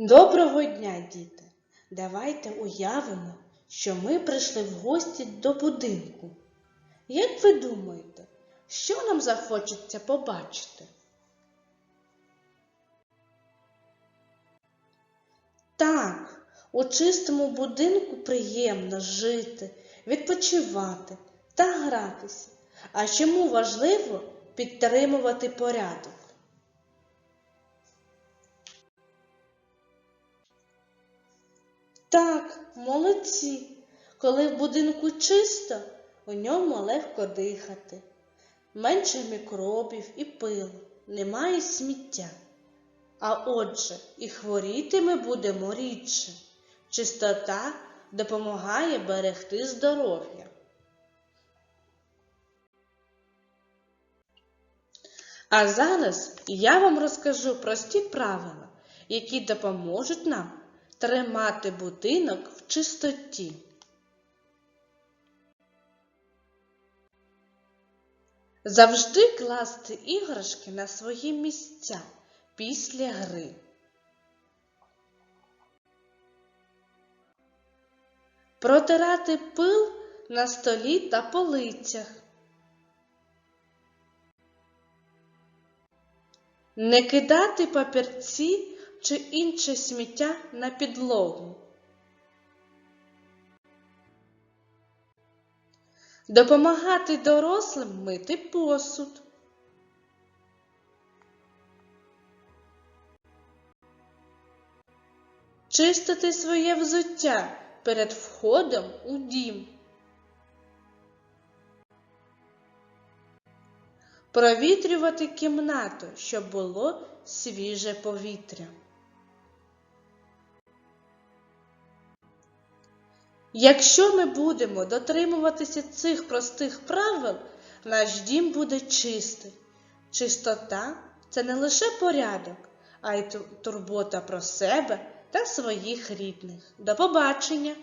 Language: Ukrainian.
Доброго дня, діти! Давайте уявимо, що ми прийшли в гості до будинку. Як ви думаєте, що нам захочеться побачити? Так, у чистому будинку приємно жити, відпочивати та гратися. А чому важливо підтримувати порядок? Так, молодці. Коли в будинку чисто, у ньому легко дихати. Менше мікробів і пилу, немає сміття. А отже, і хворіти ми будемо рідше. Чистота допомагає берегти здоров'я. А зараз я вам розкажу прості правила, які допоможуть нам тримати будинок в чистоті. Завжди класти іграшки на свої місця після гри. Протирати пил на столі та полицях. Не кидати папірці чи інше сміття на підлогу. Допомагати дорослим мити посуд. Чистити своє взуття перед входом у дім. Провітрювати кімнату, щоб було свіже повітря. Якщо ми будемо дотримуватися цих простих правил, наш дім буде чистий. Чистота це не лише порядок, а й турбота про себе та своїх рідних. До побачення!